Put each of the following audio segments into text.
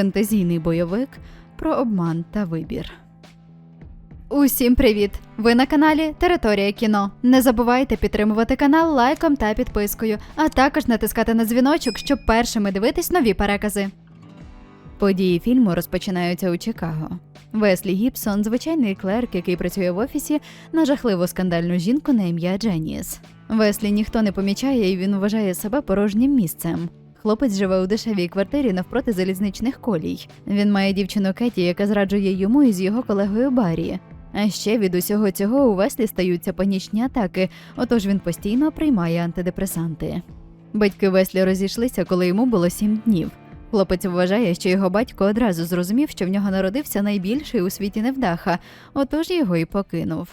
фентезійний бойовик про обман та вибір. Усім привіт! Ви на каналі Територія кіно. Не забувайте підтримувати канал лайком та підпискою, а також натискати на дзвіночок, щоб першими дивитись нові перекази. Події фільму розпочинаються у Чикаго. Веслі Гібсон, звичайний клерк, який працює в офісі, на жахливу скандальну жінку на ім'я Дженіс. Веслі ніхто не помічає, і він вважає себе порожнім місцем. Хлопець живе у дешевій квартирі навпроти залізничних колій. Він має дівчину Кеті, яка зраджує йому із його колегою Баррі. А ще від усього цього у Веслі стаються панічні атаки, отож він постійно приймає антидепресанти. Батьки Веслі розійшлися, коли йому було сім днів. Хлопець вважає, що його батько одразу зрозумів, що в нього народився найбільший у світі невдаха, отож його і покинув.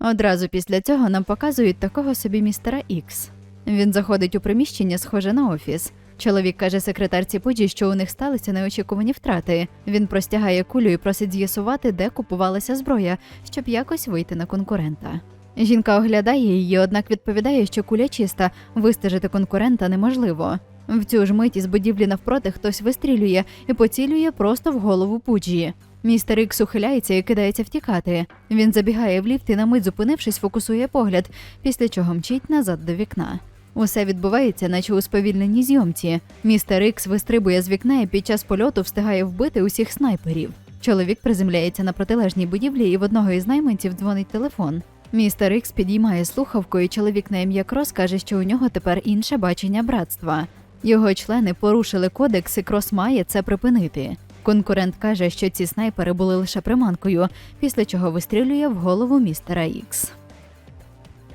Одразу після цього нам показують такого собі містера Ікс. Він заходить у приміщення, схоже на офіс. Чоловік каже секретарці Пуджі, що у них сталися неочікувані втрати. Він простягає кулю і просить з'ясувати, де купувалася зброя, щоб якось вийти на конкурента. Жінка оглядає її, однак відповідає, що куля чиста, вистежити конкурента неможливо. В цю ж мить із будівлі навпроти хтось вистрілює і поцілює просто в голову Пуджі. Містер Ікс ухиляється і кидається втікати. Він забігає в ліфт і на мить зупинившись, фокусує погляд, після чого мчить назад до вікна. Усе відбувається, наче у сповільненій зйомці. Містер Ікс вистрибує з вікна і під час польоту встигає вбити усіх снайперів. Чоловік приземляється на протилежній будівлі, і в одного із найманців дзвонить телефон. Містер Ікс підіймає слухавку, і чоловік на ім'я Крос каже, що у нього тепер інше бачення братства. Його члени порушили кодекс, і Крос має це припинити. Конкурент каже, що ці снайпери були лише приманкою, після чого вистрілює в голову містера Ікс.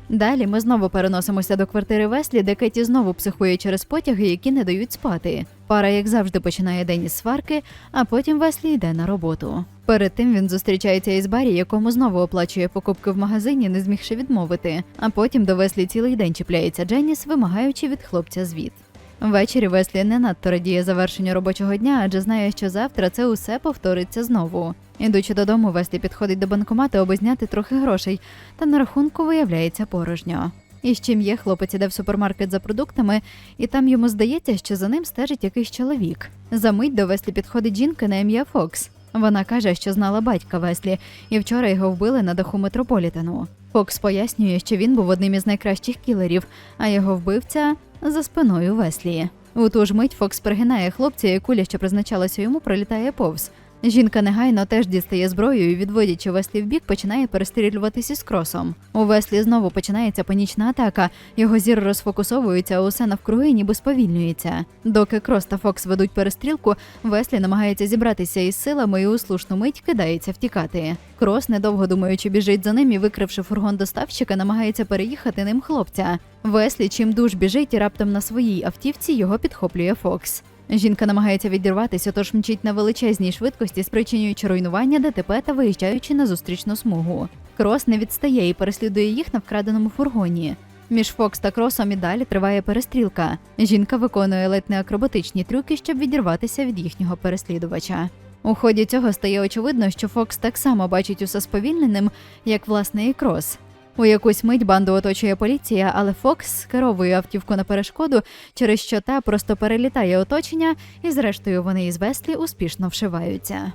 Далі ми знову переносимося до квартири Веслі, де Кеті знову психує через потяги, які не дають спати. Пара, як завжди, починає день із сварки, а потім Веслі йде на роботу. Перед тим він зустрічається із Баррі, якому знову оплачує покупки в магазині, не змігши відмовити. А потім до Веслі цілий день чіпляється Дженіс, вимагаючи від хлопця звіт. Ввечері Веслі не надто радіє завершенню робочого дня, адже знає, що завтра це усе повториться знову. Ідучи додому, Веслі підходить до банкомату, аби зняти трохи грошей, та на рахунку виявляється порожньо. І з чим є, хлопець іде в супермаркет за продуктами, і там йому здається, що за ним стежить якийсь чоловік. За мить до Веслі підходить жінка на ім'я Фокс. Вона каже, що знала батька Веслі, і вчора його вбили на даху метрополітену. Фокс пояснює, що він був одним із найкращих кілерів, а його вбивця за спиною Веслі. У ту ж мить Фокс пригинає хлопця, і куля, що призначалася йому, пролітає повз. Жінка негайно теж дістає зброю і, відводячи Веслі в бік, починає перестрілюватись із кросом. У Веслі знову починається панічна атака. Його зір розфокусовується, а усе навкруги ніби сповільнюється. Доки Крос та Фокс ведуть перестрілку, Веслі намагається зібратися із силами і у слушну мить кидається втікати. Крос, недовго думаючи, біжить за ним і, викривши фургон доставщика, намагається переїхати ним хлопця. Веслі чим дуж біжить і раптом на своїй автівці його підхоплює Фокс. Жінка намагається відірватися, тож мчить на величезній швидкості, спричинюючи руйнування ДТП та виїжджаючи на зустрічну смугу. Крос не відстає і переслідує їх на вкраденому фургоні. Між Фокс та Кросом і далі триває перестрілка. Жінка виконує ледь не акробатичні трюки, щоб відірватися від їхнього переслідувача. У ході цього стає очевидно, що Фокс так само бачить усе сповільненим, як власне і Крос. У якусь мить банду оточує поліція, але Фокс скеровує автівку на перешкоду, через що та просто перелітає оточення, і зрештою вони із Веслі успішно вшиваються.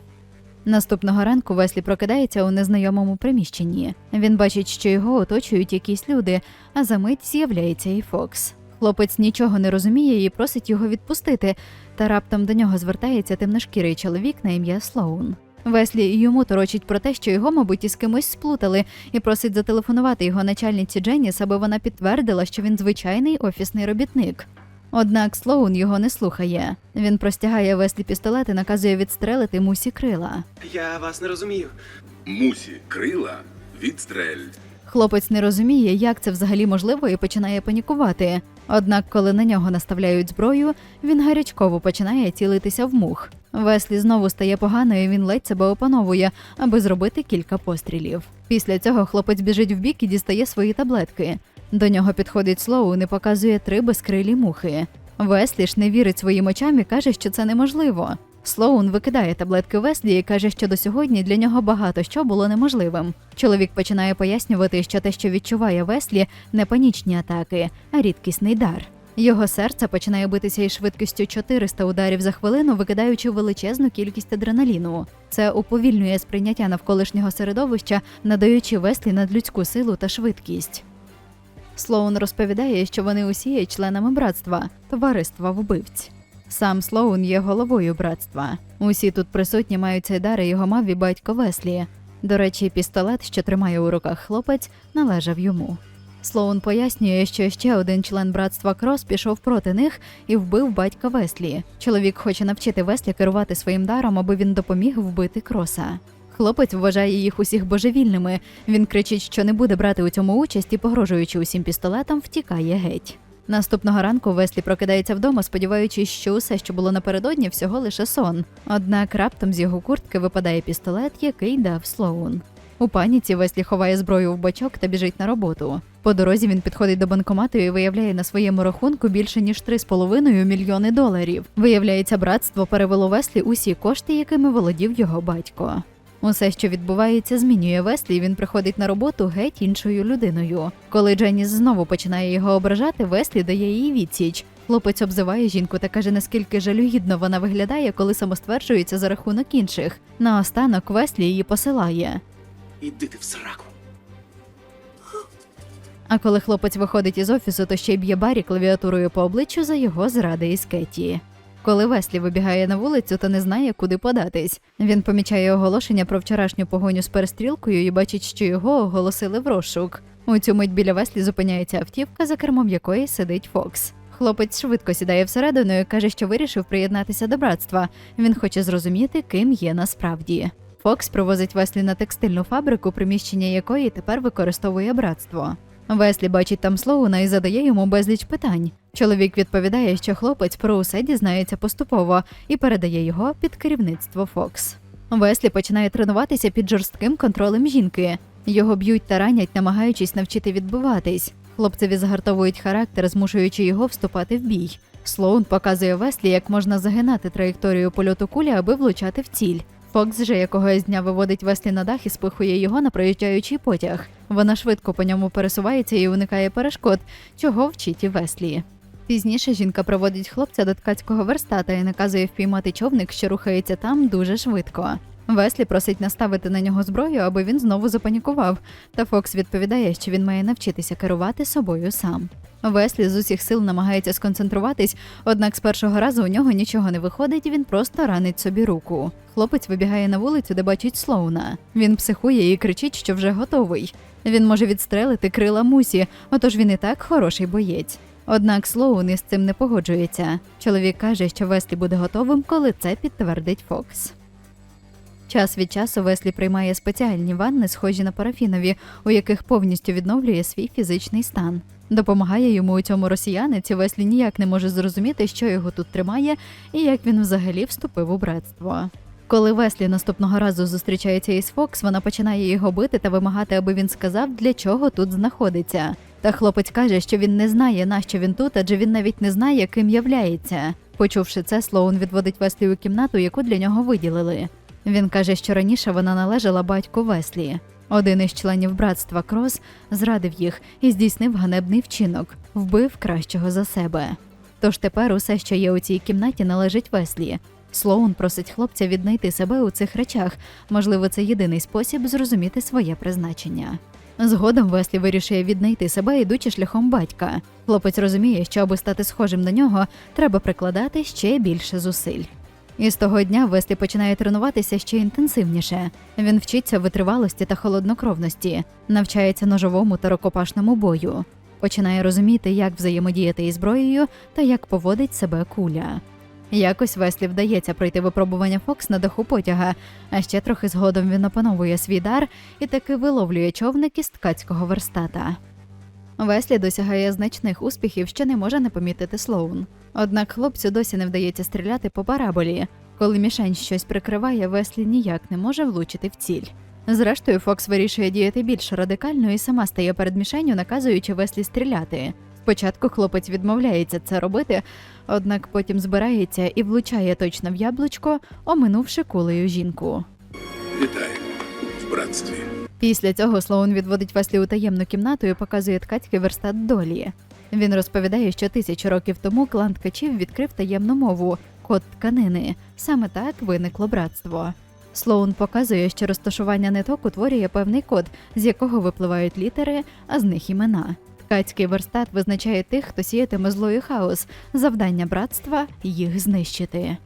Наступного ранку Веслі прокидається у незнайомому приміщенні. Він бачить, що його оточують якісь люди, а за мить з'являється і Фокс. Хлопець нічого не розуміє і просить його відпустити, та раптом до нього звертається темношкірий чоловік на ім'я Слоун. Веслі йому торочить про те, що його, мабуть, із кимось сплутали, і просить зателефонувати його начальниці Дженіс, аби вона підтвердила, що він звичайний офісний робітник. Однак Слоун його не слухає. Він простягає Веслі пістолет і наказує відстрелити мусі крила. Я вас не розумію. Мусі, крила, відстрель. Хлопець не розуміє, як це взагалі можливо, і починає панікувати. Однак, коли на нього наставляють зброю, він гарячково починає цілитися в мух. Веслі знову стає погано, і він ледь себе опановує, аби зробити кілька пострілів. Після цього хлопець біжить вбік і дістає свої таблетки. До нього підходить Слоун і показує три безкрилі мухи. Веслі ж не вірить своїм очам і каже, що це неможливо. Слоун викидає таблетки Веслі і каже, що до сьогодні для нього багато що було неможливим. Чоловік починає пояснювати, що те, що відчуває Веслі, не панічні атаки, а рідкісний дар. Його серце починає битися із швидкістю 400 ударів за хвилину, викидаючи величезну кількість адреналіну. Це уповільнює сприйняття навколишнього середовища, надаючи Веслі надлюдську силу та швидкість. Слоун розповідає, що вони усі є членами братства, товариства вбивць. Сам Слоун є головою братства. Усі тут присутні мають цей дар, і його мав і батько Веслі. До речі, пістолет, що тримає у руках хлопець, належав йому. Слоун пояснює, що ще один член братства Крос пішов проти них і вбив батька Веслі. Чоловік хоче навчити Веслі керувати своїм даром, аби він допоміг вбити Кроса. Хлопець вважає їх усіх божевільними. Він кричить, що не буде брати у цьому участь і, погрожуючи усім пістолетом, втікає геть. Наступного ранку Веслі прокидається вдома, сподіваючись, що усе, що було напередодні, всього лише сон. Однак раптом з його куртки випадає пістолет, який дав Слоун. У паніці Веслі ховає зброю в бачок та біжить на роботу. По дорозі він підходить до банкомату і виявляє на своєму рахунку більше ніж 3,5 мільйони доларів. Виявляється, братство перевело Веслі усі кошти, якими володів його батько. Усе, що відбувається, змінює Веслі, і він приходить на роботу геть іншою людиною. Коли Дженіс знову починає його ображати, Веслі дає їй відсіч. Хлопець обзиває жінку та каже, наскільки жалюгідно вона виглядає, коли самостверджується за рахунок інших. Наостанок Веслі її посилає. Іди ти в сраку. А коли хлопець виходить із офісу, то ще й б'є Барі клавіатурою по обличчю за його зради із Кеті. Коли Веслі вибігає на вулицю, то не знає, куди податись. Він помічає оголошення про вчорашню погоню з перестрілкою і бачить, що його оголосили в розшук. У цю мить біля Веслі зупиняється автівка, за кермом якої сидить Фокс. Хлопець швидко сідає всередину і каже, що вирішив приєднатися до братства. Він хоче зрозуміти, ким є насправді. Фокс провозить Веслі на текстильну фабрику, приміщення якої тепер використовує братство. Веслі бачить там Слоуна і задає йому безліч питань. Чоловік відповідає, що хлопець про усе дізнається поступово і передає його під керівництво Фокс. Веслі починає тренуватися під жорстким контролем жінки. Його б'ють та ранять, намагаючись навчити відбиватись. Хлопцеві загартовують характер, змушуючи його вступати в бій. Слоун показує Веслі, як можна загинати траєкторію польоту кулі, аби влучати в ціль. Фокс же якогось дня виводить Веслі на дах і спихує його на проїжджаючий потяг. Вона швидко по ньому пересувається і уникає перешкод, чого вчить і Веслі. Пізніше жінка проводить хлопця до ткацького верстата і наказує впіймати човник, що рухається там дуже швидко. Веслі просить наставити на нього зброю, аби він знову запанікував. Та Фокс відповідає, що він має навчитися керувати собою сам. Веслі з усіх сил намагається сконцентруватись, однак з першого разу у нього нічого не виходить, він просто ранить собі руку. Хлопець вибігає на вулицю, де бачить Слоуна. Він психує і кричить, що вже готовий. Він може відстрелити крила мусі, отож він і так хороший боєць. Однак Слоун із цим не погоджується. Чоловік каже, що Веслі буде готовим, коли це підтвердить Фокс. Час від часу Веслі приймає спеціальні ванни, схожі на парафінові, у яких повністю відновлює свій фізичний стан. Допомагає йому у цьому росіянець, і Веслі ніяк не може зрозуміти, що його тут тримає і як він взагалі вступив у братство. Коли Веслі наступного разу зустрічається із Фокс, вона починає його бити та вимагати, аби він сказав, для чого тут знаходиться. Та хлопець каже, що він не знає, нащо він тут, адже він навіть не знає, ким являється. Почувши це, Слоун відводить Веслі у кімнату, яку для нього виділили. Він каже, що раніше вона належала батьку Веслі. Один із членів братства Крос зрадив їх і здійснив ганебний вчинок, вбив кращого за себе. Тож тепер усе, що є у цій кімнаті, належить Веслі. Слоун просить хлопця віднайти себе у цих речах. Можливо, це єдиний спосіб зрозуміти своє призначення. Згодом Веслі вирішує віднайти себе, ідучи шляхом батька. Хлопець розуміє, що аби стати схожим на нього, треба прикладати ще більше зусиль. І з того дня Веслі починає тренуватися ще інтенсивніше. Він вчиться витривалості та холоднокровності, навчається ножовому та рукопашному бою, починає розуміти, як взаємодіяти із зброєю та як поводить себе куля. Якось Веслі вдається пройти випробування Фокс на даху потяга, а ще трохи згодом він опановує свій дар і таки виловлює човник із ткацького верстата. Веслі досягає значних успіхів, що не може не помітити Слоун. Однак хлопцю досі не вдається стріляти по параболі. Коли мішень щось прикриває, Веслі ніяк не може влучити в ціль. Зрештою, Фокс вирішує діяти більш радикально і сама стає перед мішенню, наказуючи Веслі стріляти. Спочатку хлопець відмовляється це робити, однак потім збирається і влучає точно в яблучко, оминувши кулею жінку. Вітаємо в братстві. Після цього Слоун відводить Веслі у таємну кімнату і показує ткацький верстат долі. Він розповідає, що тисячу років тому клан ткачів відкрив таємну мову код тканини. Саме так виникло братство. Слоун показує, що розташування ниток утворює певний код, з якого випливають літери, а з них імена. Ткацький верстат визначає тих, хто сіятиме зло і хаос. Завдання братства їх знищити.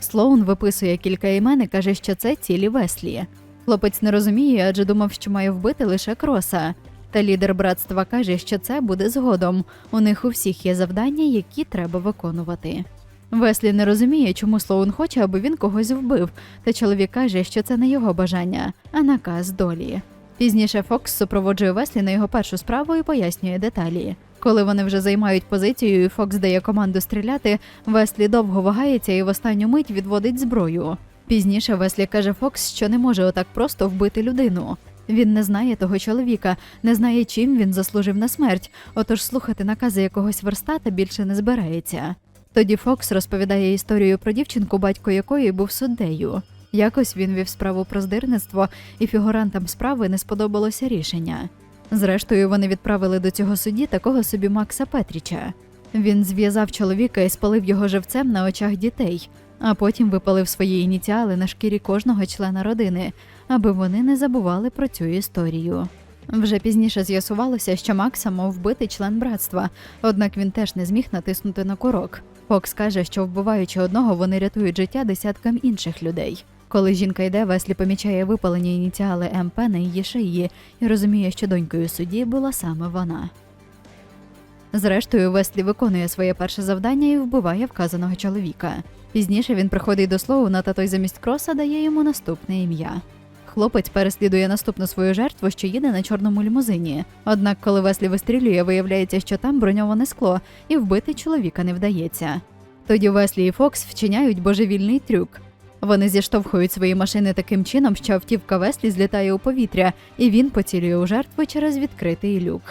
Слоун виписує кілька імен і каже, що це цілі Веслі. Хлопець не розуміє, адже думав, що має вбити лише кроса. Та лідер братства каже, що це буде згодом. У них у всіх є завдання, які треба виконувати. Веслі не розуміє, чому Слоун хоче, аби він когось вбив, та чоловік каже, що це не його бажання, а наказ долі. Пізніше Фокс супроводжує Веслі на його першу справу і пояснює деталі. Коли вони вже займають позицію, і Фокс дає команду стріляти, Веслі довго вагається і в останню мить відводить зброю. Пізніше Веслі каже Фокс, що не може отак просто вбити людину. Він не знає того чоловіка, не знає, чим він заслужив на смерть, отож слухати накази якогось верстата більше не збирається. Тоді Фокс розповідає історію про дівчинку, батько якої був суддею. Якось він вів справу про здирництво, і фігурантам справи не сподобалося рішення. Зрештою, вони відправили до цього судді такого собі Макса Петріча. Він зв'язав чоловіка і спалив його живцем на очах дітей, а потім випалив свої ініціали на шкірі кожного члена родини, аби вони не забували про цю історію. Вже пізніше з'ясувалося, що Макса мав вбити член братства, однак він теж не зміг натиснути на курок. Фокс каже, що вбиваючи одного, вони рятують життя десяткам інших людей. Коли жінка йде, Веслі помічає випалені ініціали МП на її шиї і розуміє, що донькою судді була саме вона. Зрештою, Веслі виконує своє перше завдання і вбиває вказаного чоловіка. Пізніше він приходить до Слоуна, та той замість кроса дає йому наступне ім'я. Хлопець переслідує наступну свою жертву, що їде на чорному лімузині. Однак, коли Веслі вистрілює, виявляється, що там броньоване скло, і вбити чоловіка не вдається. Тоді Веслі і Фокс вчиняють божевільний трюк. Вони зіштовхують свої машини таким чином, що автівка Веслі злітає у повітря, і він поцілює у жертву через відкритий люк.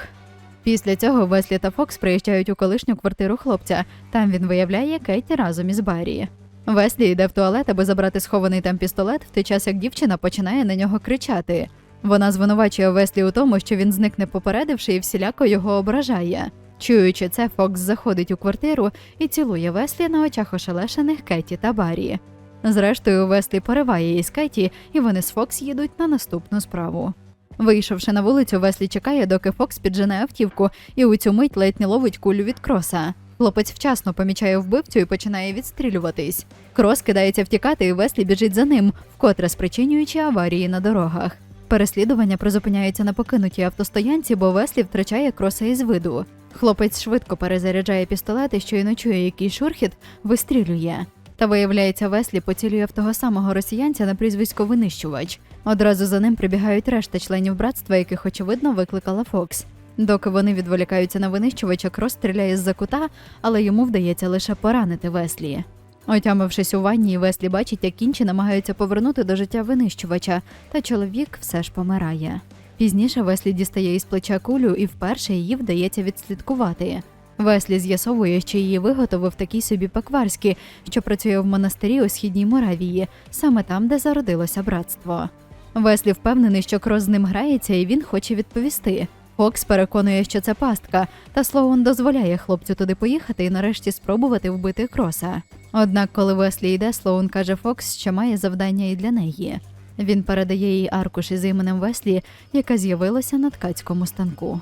Після цього Веслі та Фокс приїжджають у колишню квартиру хлопця. Там він виявляє Кейті разом із Баррі. Веслі йде в туалет, аби забрати схований там пістолет, в той час як дівчина починає на нього кричати. Вона звинувачує Веслі у тому, що він зникне попередивши і всіляко його ображає. Чуючи це, Фокс заходить у квартиру і цілує Веслі на очах ошелешених Кеті та Баррі. Зрештою, Веслі пориває її з Кеті, і вони з Фокс їдуть на наступну справу. Вийшовши на вулицю, Веслі чекає, доки Фокс піджене автівку, і у цю мить ледь не ловить кулю від кроса. Хлопець вчасно помічає вбивцю і починає відстрілюватись. Крос кидається втікати, і Веслі біжить за ним, вкотре спричинюючи аварії на дорогах. Переслідування призупиняється на покинутій автостоянці, бо Веслі втрачає кроса із виду. Хлопець швидко перезаряджає пістолет і щойно чує якийсь шурхіт, вистрілює. Та виявляється, Веслі поцілює в того самого росіянця на прізвисько винищувач. Одразу за ним прибігають решта членів братства, яких очевидно викликала Фокс. Доки вони відволікаються на винищувача, Крос стріляє з-за кута, але йому вдається лише поранити Веслі. Отямившись у ванні, Веслі бачить, як інші намагаються повернути до життя винищувача, та чоловік все ж помирає. Пізніше Веслі дістає із плеча кулю і вперше її вдається відслідкувати. Веслі з'ясовує, що її виготовив такий собі Пекварський, що працює в монастирі у східній Моравії, саме там, де зародилося братство. Веслі впевнений, що Крос з ним грається, і він хоче відповісти. Фокс переконує, що це пастка, та Слоун дозволяє хлопцю туди поїхати і нарешті спробувати вбити кроса. Однак, коли Веслі йде, Слоун каже Фокс, що має завдання і для неї. Він передає їй аркуш із іменем Веслі, яка з'явилася на ткацькому станку.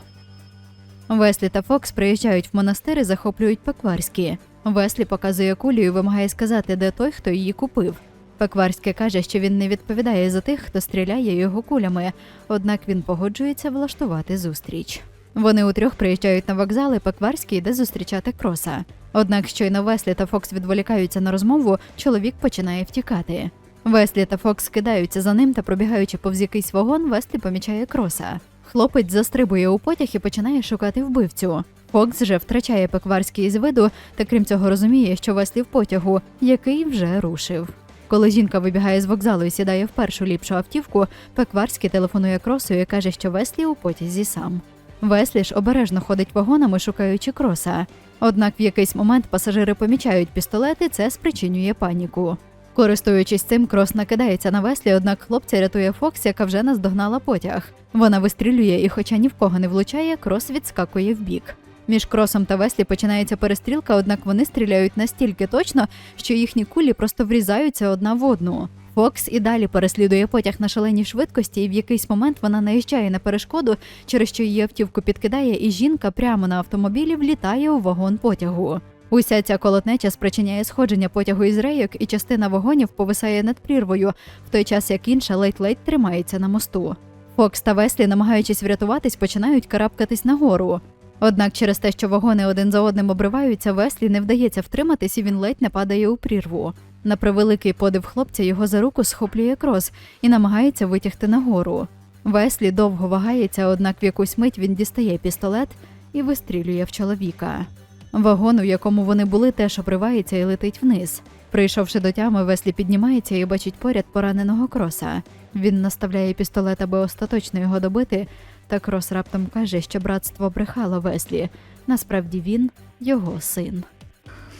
Веслі та Фокс приїжджають в монастир і захоплюють Пекварські. Веслі показує кулю і вимагає сказати, де той, хто її купив. Пекварське каже, що він не відповідає за тих, хто стріляє його кулями, однак він погоджується влаштувати зустріч. Вони утрьох приїжджають на вокзал, і Пекварський йде зустрічати кроса. Однак щойно Веслі та Фокс відволікаються на розмову, чоловік починає втікати. Веслі та Фокс скидаються за ним та пробігаючи повз якийсь вагон, Веслі помічає кроса. Хлопець застрибує у потяг і починає шукати вбивцю. Фокс же втрачає Пекварський із виду, та крім цього розуміє, що Веслі в потягу, який вже рушив. Коли жінка вибігає з вокзалу і сідає в першу ліпшу автівку, Пекварський телефонує кросу і каже, що Веслі у потязі сам. Веслі ж обережно ходить вагонами, шукаючи кроса. Однак в якийсь момент пасажири помічають пістолети, це спричинює паніку. Користуючись цим, крос накидається на веслі, однак хлопця рятує Фокс, яка вже наздогнала потяг. Вона вистрілює і, хоча ні в кого не влучає, крос відскакує вбік. Між Кросом та Веслі починається перестрілка, однак вони стріляють настільки точно, що їхні кулі просто врізаються одна в одну. Фокс і далі переслідує потяг на шаленій швидкості, і в якийсь момент вона наїжджає на перешкоду, через що її автівку підкидає, і жінка прямо на автомобілі влітає у вагон потягу. Уся ця колотнеча спричиняє сходження потягу із рейок, і частина вагонів повисає над прірвою, в той час як інша ледь-ледь тримається на мосту. Фокс та Веслі, намагаючись врятуватись, починають карабкатись нагору. Однак через те, що вагони один за одним обриваються, Веслі не вдається втриматись, і він ледь не падає у прірву. На превеликий подив хлопця його за руку схоплює крос і намагається витягти нагору. Веслі довго вагається, однак в якусь мить він дістає пістолет і вистрілює в чоловіка. Вагон, у якому вони були, теж обривається і летить вниз. Прийшовши до тями, Веслі піднімається і бачить поряд пораненого кроса. Він наставляє пістолет, аби остаточно його добити, та крос раптом каже, що братство брехало Веслі. Насправді він його син.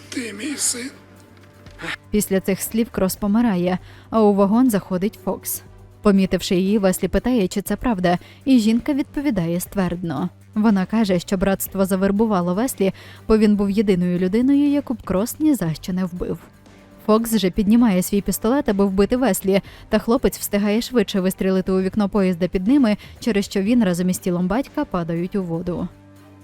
Ти мій син. Після цих слів Крос помирає, а у вагон заходить Фокс. Помітивши її, Веслі питає, чи це правда, і жінка відповідає ствердно. Вона каже, що братство завербувало Веслі, бо він був єдиною людиною, яку б Крос ні за що не вбив. Фокс же піднімає свій пістолет, аби вбити Веслі, та хлопець встигає швидше вистрілити у вікно поїзда під ними, через що він разом із тілом батька падають у воду.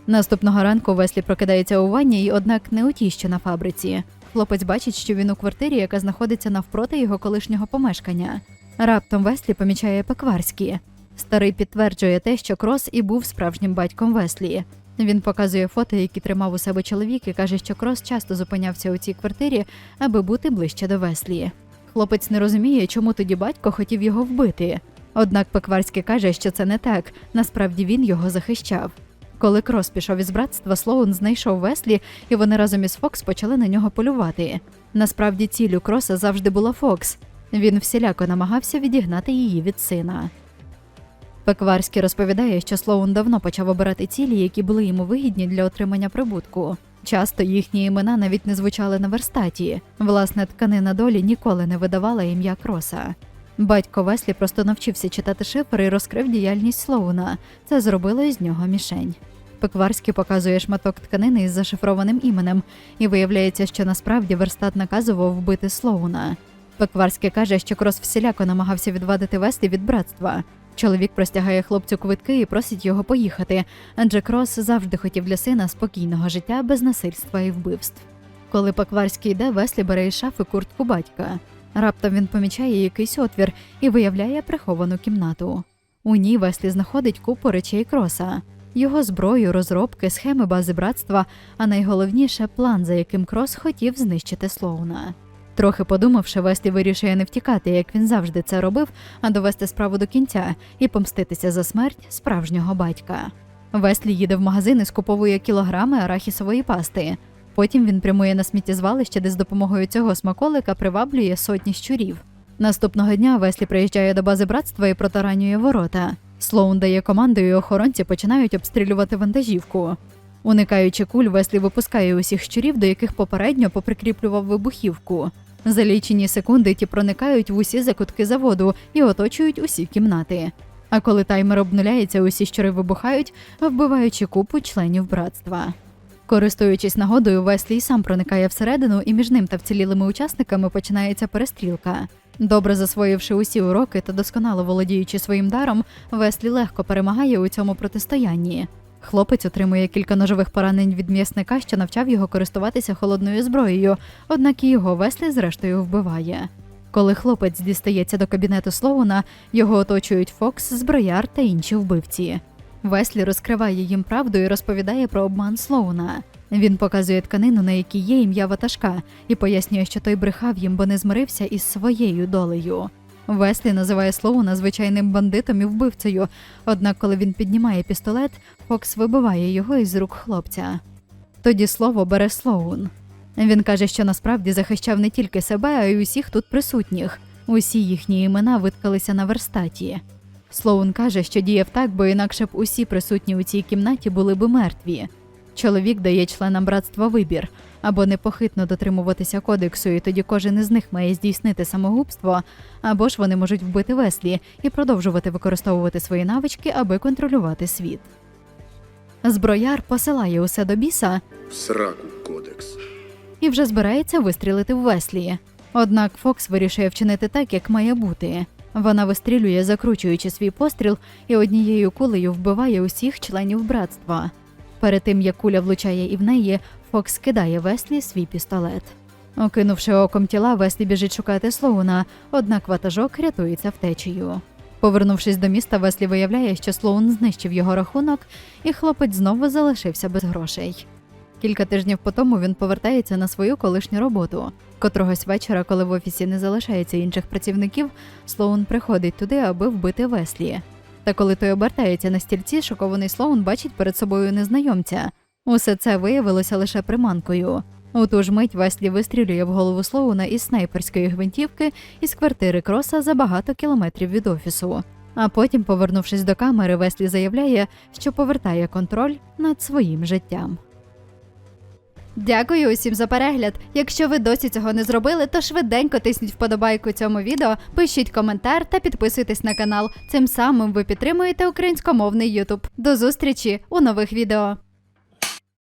Наступного ранку Веслі прокидається у ванні, і однак не у тій, що на фабриці. Хлопець бачить, що він у квартирі, яка знаходиться навпроти його колишнього помешкання. Раптом Веслі помічає Пекварські. Старий підтверджує те, що Крос і був справжнім батьком Веслі. Він показує фото, які тримав у себе чоловік, і каже, що Крос часто зупинявся у цій квартирі, аби бути ближче до Веслі. Хлопець не розуміє, чому тоді батько хотів його вбити. Однак Пекварський каже, що це не так. Насправді він його захищав. Коли Крос пішов із братства, Слоун знайшов Веслі, і вони разом із Фокс почали на нього полювати. Насправді ціллю Кроса завжди була Фокс. Він всіляко намагався відігнати її від сина. Пекварський розповідає, що Слоун давно почав обирати цілі, які були йому вигідні для отримання прибутку. Часто їхні імена навіть не звучали на верстаті. Власне, тканина долі ніколи не видавала ім'я Кроса. Батько Веслі просто навчився читати шифри і розкрив діяльність Слоуна. Це зробило із нього мішень. Пекварський показує шматок тканини із зашифрованим іменем, і виявляється, що насправді верстат наказував вбити Слоуна. Пекварський каже, що Крос всіляко намагався відвадити Веслі від братства. Чоловік простягає хлопцю квитки і просить його поїхати, адже Крос завжди хотів для сина спокійного життя без насильства і вбивств. Коли Пекварський йде, Веслі бере із шафи куртку батька. Раптом він помічає якийсь отвір і виявляє приховану кімнату. У ній Веслі знаходить купу речей Кроса, його зброю, розробки, схеми бази братства, а найголовніше план, за яким Крос хотів знищити Слоуна. Трохи подумавши, Веслі вирішує не втікати, як він завжди це робив, а довести справу до кінця і помститися за смерть справжнього батька. Веслі їде в магазин і скуповує кілограми арахісової пасти. Потім він прямує на сміттєзвалище, де з допомогою цього смаколика приваблює сотні щурів. Наступного дня Веслі приїжджає до бази братства і протаранює ворота. Слоун дає команду, і охоронці починають обстрілювати вантажівку. Уникаючи куль, Веслі випускає усіх щурів, до яких попередньо поприкріплював вибухівку. За лічені секунди ті проникають в усі закутки заводу і оточують усі кімнати. А коли таймер обнуляється, усі щури вибухають, вбиваючи купу членів братства. Користуючись нагодою, Веслі й сам проникає всередину, і між ним та вцілілими учасниками починається перестрілка. Добре засвоївши усі уроки та досконало володіючи своїм даром, Веслі легко перемагає у цьому протистоянні. Хлопець отримує кілька ножових поранень від м'ясника, що навчав його користуватися холодною зброєю, однак і його Веслі зрештою вбиває. Коли хлопець дістається до кабінету Слоуна, його оточують Фокс, зброяр та інші вбивці. Веслі розкриває їм правду і розповідає про обман Слоуна. Він показує тканину, на якій є ім'я ватажка, і пояснює, що той брехав їм, бо не змирився із своєю долею. Веслі називає Слоуна звичайним бандитом і вбивцею, однак, коли він піднімає пістолет, Фокс вибиває його із рук хлопця. Тоді слово бере Слоун. Він каже, що насправді захищав не тільки себе, а й усіх тут присутніх. Усі їхні імена виткалися на верстаті. Слоун каже, що діяв так, бо інакше б усі присутні у цій кімнаті були б мертві. Чоловік дає членам братства вибір або непохитно дотримуватися кодексу, і тоді кожен із них має здійснити самогубство, або ж вони можуть вбити Веслі і продовжувати використовувати свої навички, аби контролювати світ. Зброяр посилає усе до біса В сраку кодекс. і вже збирається вистрілити в Веслі. Однак Фокс вирішує вчинити так, як має бути. Вона вистрілює, закручуючи свій постріл, і однією кулею вбиває усіх членів братства. Перед тим як куля влучає і в неї, Фокс кидає Веслі свій пістолет. Окинувши оком тіла, Веслі біжить шукати Слоуна, однак ватажок рятується втечею. Повернувшись до міста, Веслі виявляє, що Слоун знищив його рахунок, і хлопець знову залишився без грошей. Кілька тижнів по тому він повертається на свою колишню роботу. Котрогось вечора, коли в офісі не залишається інших працівників, Слоун приходить туди, аби вбити Веслі. Та коли той обертається на стільці, шокований Слоун бачить перед собою незнайомця. Усе це виявилося лише приманкою. У ту ж мить Веслі вистрілює в голову Слоуна із снайперської гвинтівки із квартири Кроса за багато кілометрів від офісу. А потім, повернувшись до камери, Веслі заявляє, що повертає контроль над своїм життям. Дякую усім за перегляд. Якщо ви досі цього не зробили, то швиденько тисніть вподобайку цьому відео, пишіть коментар та підписуйтесь на канал. Цим самим ви підтримуєте українськомовний Ютуб. До зустрічі у нових відео.